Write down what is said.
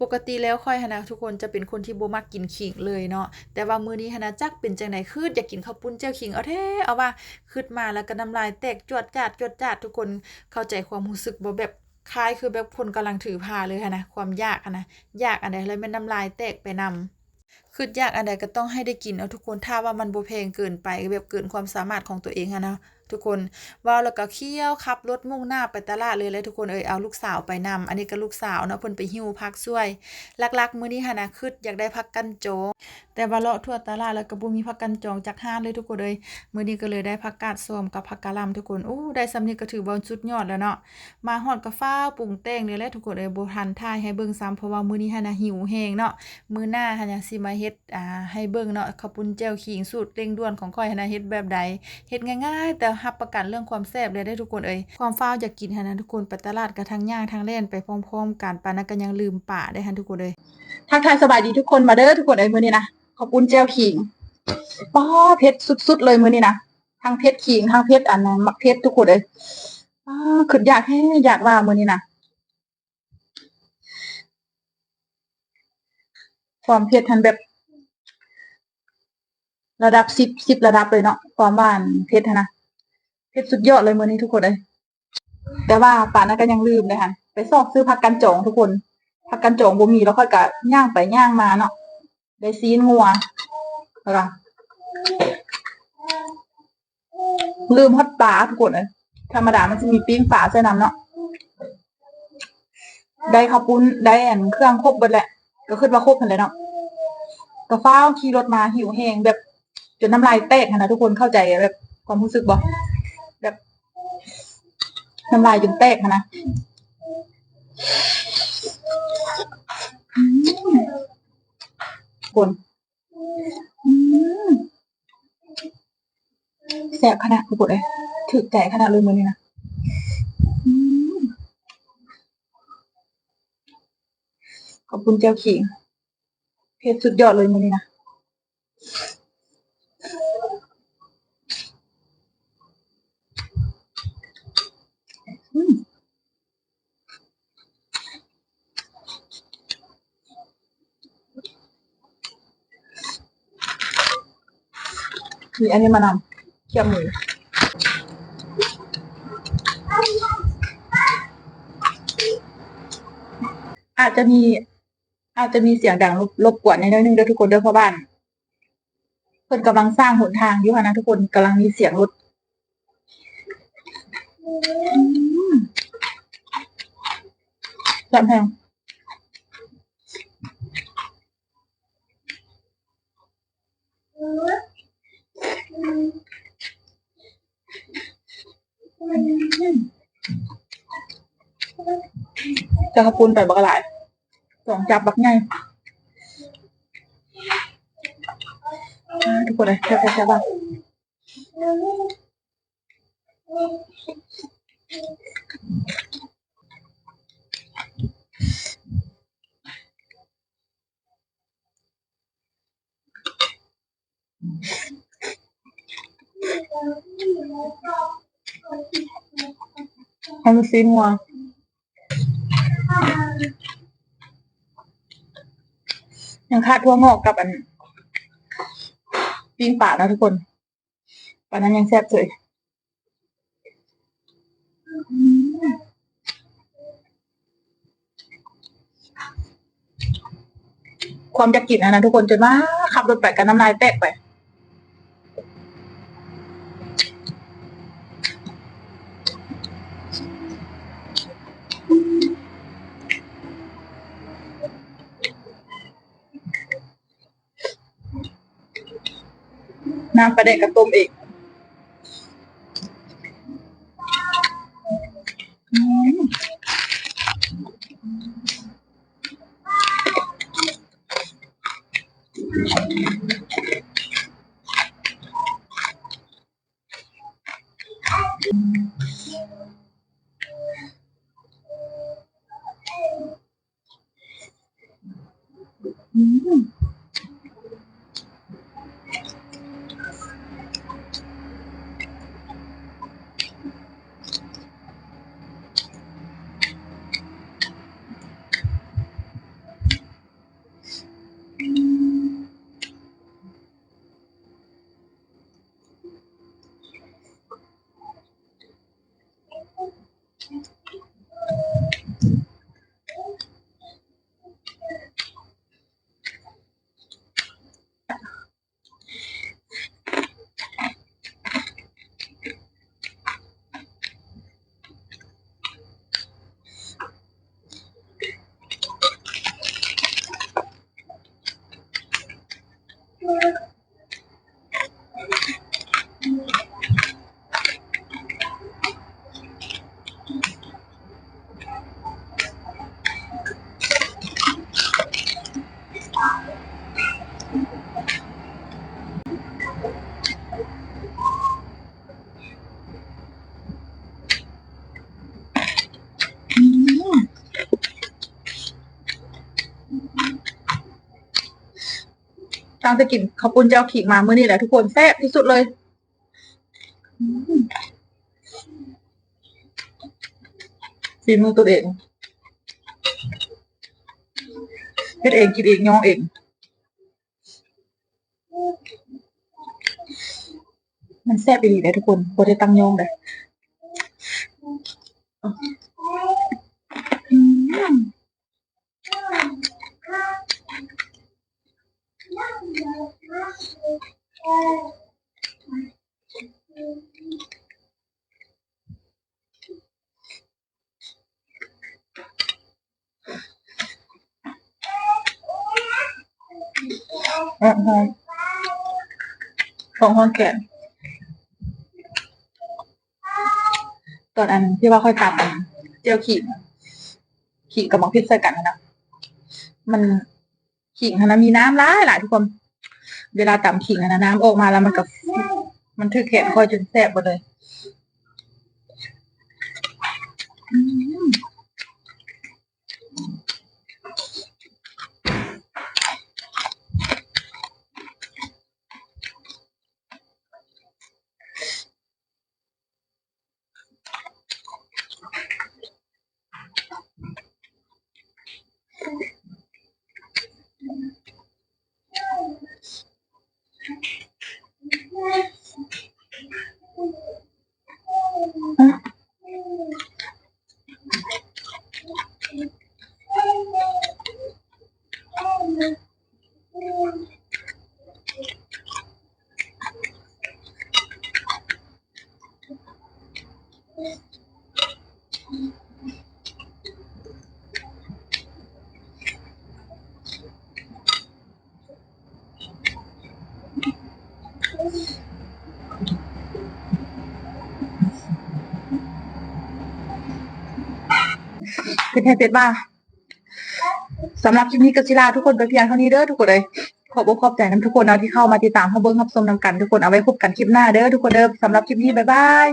ปกติแล้วค่อยหันนะทุกคนจะเป็นคนที่บ่มักกินขิงเลยเนาะแต่ว่ามื้อนี้หันนะจักเป็นจังไดคืออยากกินข้าวปุ้นเจ้าขิงเอาแท้เอาว่าคิดมาแล้วก็น้ำลายแตกจวดจาดจวดจาดทุกคนเข้าใจความรู้สึกบ่แบบคล้ายคือแบบคนกำลังถือผ้าเลยหันะความยากนะยากอันใดแล้วแม่นน้ำลายแตกไปนำคือยากอันใดก็ต้องให้ได้กินเอาทุกคนถ้าว่ามันบ่แพงเกินไปแบบเกินความสามารถของตัวเองอะนะ ทุกคนว่าวแล้วก็เคี่ยวขับรถมุ่งหน้าไปตลาดเลยเลยทุกคนเอยเอาลูกสาวไปนำอันนี้ก็ลูกสาวเนาะเพิ่นไปหิ้วพักช่วยลักๆมื้อนี้หานะคืดอยากได้พักกันโจ แต่ว่าเลาะทั่วตลาดแล้วก็บ่มีผักกันจองจักห้านเลยทุกคนเอ้ยมื้อนี้ก็เลยได้ผักกาดส้มกับผักกะหล่ำทุกคนโอ้ได้สำนี้ก็ถือว่าสุดยอดแล้วเนาะมาฮอดก็ฟ้าปรุงแต่งนี่แหละทุกคนเอ้ยบ่ทันถ่ายให้เบิ่งซ้ำเพราะว่ามื้อนี้หันน่ะหิวแฮงเนาะมื้อหน้าหันน่ะสิมาเฮ็ดอ่าให้เบิ่งเนาะข้าวปุ้นแจ่วขิงสูตรเร่งด่วนของข้อยหันน่ะเฮ็ดแบบใดเฮ็ดง่ายๆ แต่รับประกันเรื่องความแซ่บเลยได้ทุกคนเอ้ยความฟ้าวอยากกินหันน่ะทุกคนไปตลาดก็ทั้งย่างทั้งเล่นไปพร้อมๆกันปานนั้นก็ยังลืมป่าได้หันทุกคนเอ้ยทักทายสบายดีทุกคนมาเด้อทุกคนเอ้ยมื้อนี้นะ ขอบคุณเจ้าขิงป้าเผ็ดสุดๆเลยมือนี้นะทั้งเผ็ดขิงทั้งเผ็ดอันนั้นมักเผ็ดทุกคนเอ้ยป้าขึ้นอยากให้อยากว่ามือนี้นะความเผ็ดทันแบบ ระดับสิบสิบระดับเลยเนาะความหวานเผ็ดนะเผ็ดสุดยอดเลยมือนี้ทุกคนเอ้ยแต่ว่าป่านนั้นก็ยังลืมเลยค่ะไปซอกซื้อผักกันจองทุกคนผักกันจองบ่มีแล้วค่อยก็ย่างไปย่างมาเนาะ ได้ซีนงัวแล้วก็ลืมฮอดปลาทุกคนเลยธรรมดามันจะมีปิ้งปลาใส่น้ำเนาะได้ข้าวปุ้นได้แอนเครื่องครบเบิดแหละ ก็ขึ้นมาครบกันเลยเนาะก็ฟ้าขี่รถมาหิวแหงแบบ จนน้ำลายแตกนะทุกคนเข้าใจแบบความรู้สึกบ่แบบน้ำลายจนแตกนะ คนแสบขนาดกคนเลยถึกใจขนาดเลยมือนี้นะขอบคุณเจ้าขิงเพชรสุดยอดเลยมือนี้นะอืม มีอันนี้มานำเคี่ยวหมูอาจจะมี อาจจะมีเสียงดังรบรบกวนในนิดนึงเด้อทุกคนเด้อเพราะบ้านเพิ่อนกำลังสร้างหนทางอยู่ค่ะนะทุกคนกำลังมีเสียงรถอืมแซ่บแพง จะขับปูนไปบักหลายสองจับบักไงอ่าทุกคนเลยแซ่บแซ่บแซ่บ้าง ให้มันซีนัวยังคาดทั่วงอกกับอันปิ้งป่านะทุกคนป่านนั้นยังแซ่บเลยความจะกินอะนะทุกคนจนว่าขับรถไปกันน้ำลายแตกไป น้ำปลาแดกกับต้มเองอืม อื มตั้งแต่กินข้าวปุ้นเจ้าขิงมาเมื่อนี่แหละทุกคนแซ่บที่สุดเลยฝีมือตัวเองเฮ็ดเองกินเองย่องเองมันแซ่บดีเลยทุกคนโบได้ตั้งย่องเลยอืม อะฮะของห้องแขนตอนอันที่ว่าค่อยตำอันเจียวขิงขิงกับหมอกพริกใส่กันนะมันขิงอันนะมีน้ำร้ายหลายทุกคน เวลาตำขิงอะนะน้ำออกมาแล้วมันกับมันถือแขนค่อยจนแสบหมดเลย อืม คือแทนเป็ดบ้าสำหรับคลิปนี้กัสิลาทุกคนไปเพียงเท่านี้เด้อทุกคนเลยขอบอกขอบใจน้ำทุกคนนะที่เข้ามาติดตามเขาเบิ้งรับชมนำกัน ทุกคนเอาไว้พบกันคลิปหน้าเด้อทุกคนเด้อสำหรับคลิปนี้บ๊ายบาย